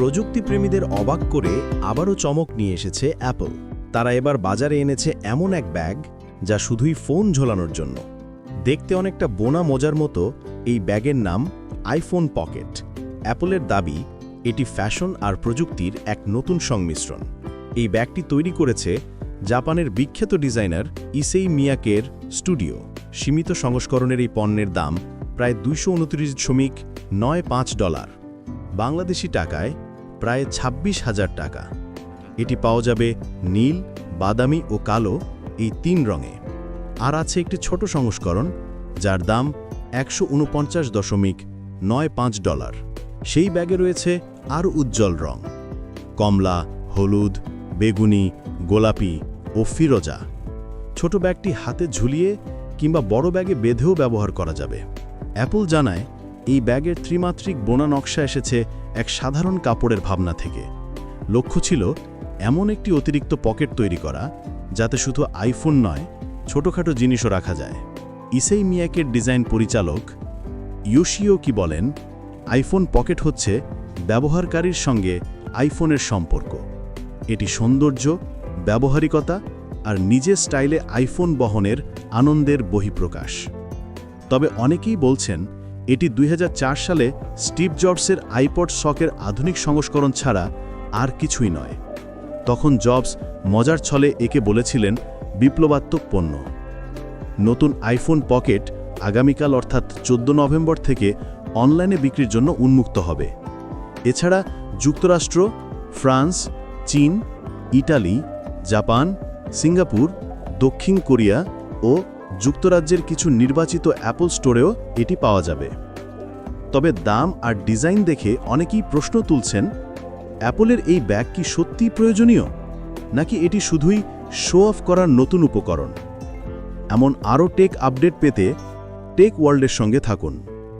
প্রযুক্তিপ্রেমীদের অবাক করে আবারও চমক নিয়ে এসেছে অ্যাপল। তারা এবার বাজারে এনেছে এমন এক ব্যাগ যা শুধুই ফোন ঝোলানোর জন্য। দেখতে অনেকটা বোনা মোজার মতো, এই ব্যাগের নাম আইফোন পকেট। অ্যাপলের দাবি, এটি ফ্যাশন আর প্রযুক্তির এক নতুন সংমিশ্রণ। এই ব্যাগটি তৈরি করেছে জাপানের বিখ্যাত ডিজাইনার ইসেই মিয়াকের স্টুডিও। সীমিত সংস্করণের এই পণ্যের দাম প্রায় দুইশো উনত্রিশ নয় পাঁচ ডলার। বাংলাদেশি টাকায় প্রায় ছাব্বিশ হাজার টাকা। এটি পাওয়া যাবে নীল, বাদামি ও কালো এই তিন রঙে। আর আছে একটি ছোট সংস্করণ, যার দাম একশো উনপঞ্চাশ দশমিক নয় পাঁচ ডলার। সেই ব্যাগে রয়েছে আরও উজ্জ্বল রং। কমলা, হলুদ, বেগুনি, গোলাপি ও ফিরোজা। ছোট ব্যাগটি হাতে ঝুলিয়ে কিংবা বড় ব্যাগে বেঁধেও ব্যবহার করা যাবে। অ্যাপল জানায় এই ব্যাগের ত্রিমাত্রিক বোনা নকশা এসেছে এক সাধারণ কাপড়ের ভাবনা থেকে। লক্ষ্য ছিল এমন একটি অতিরিক্ত পকেট তৈরি করা, যাতে শুধু আইফোন নয়, ছোটখাটো জিনিসও রাখা যায়। ইসেই মিয়াকের ডিজাইন পরিচালক ইউশিও কি বলেন, আইফোন পকেট হচ্ছে ব্যবহারকারীর সঙ্গে আইফোনের সম্পর্ক। এটি সৌন্দর্য, ব্যবহারিকতা আর নিজের স্টাইলে আইফোন বহনের আনন্দের বহিঃপ্রকাশ। তবে অনেকেই বলছেন এটি দুই হাজার চার সালে স্টিভ জবসের আইপড শকের আধুনিক সংস্করণ ছাড়া আর কিছুই নয়। তখন জবস মজার ছলে একে বলেছিলেন বিপ্লবাত্মক পণ্য। নতুন আইফোন পকেট আগামীকাল অর্থাৎ চোদ্দ নভেম্বর থেকে অনলাইনে বিক্রির জন্য উন্মুক্ত হবে। এছাড়া যুক্তরাষ্ট্র, ফ্রান্স, চীন, ইটালি, জাপান, সিঙ্গাপুর, দক্ষিণ কোরিয়া ও যুক্তরাজ্যের কিছু নির্বাচিত অ্যাপল স্টোরেও এটি পাওয়া যাবে। তবে দাম আর ডিজাইন দেখে অনেকেই প্রশ্ন তুলছেন অ্যাপলের এই ব্যাগ কি সত্যি প্রয়োজনীয়? নাকি এটি শুধুই শো অফ করার নতুন উপকরণ? এমন আরও টেক আপডেট পেতে টেক ওয়ার্ল্ডের সঙ্গে থাকুন।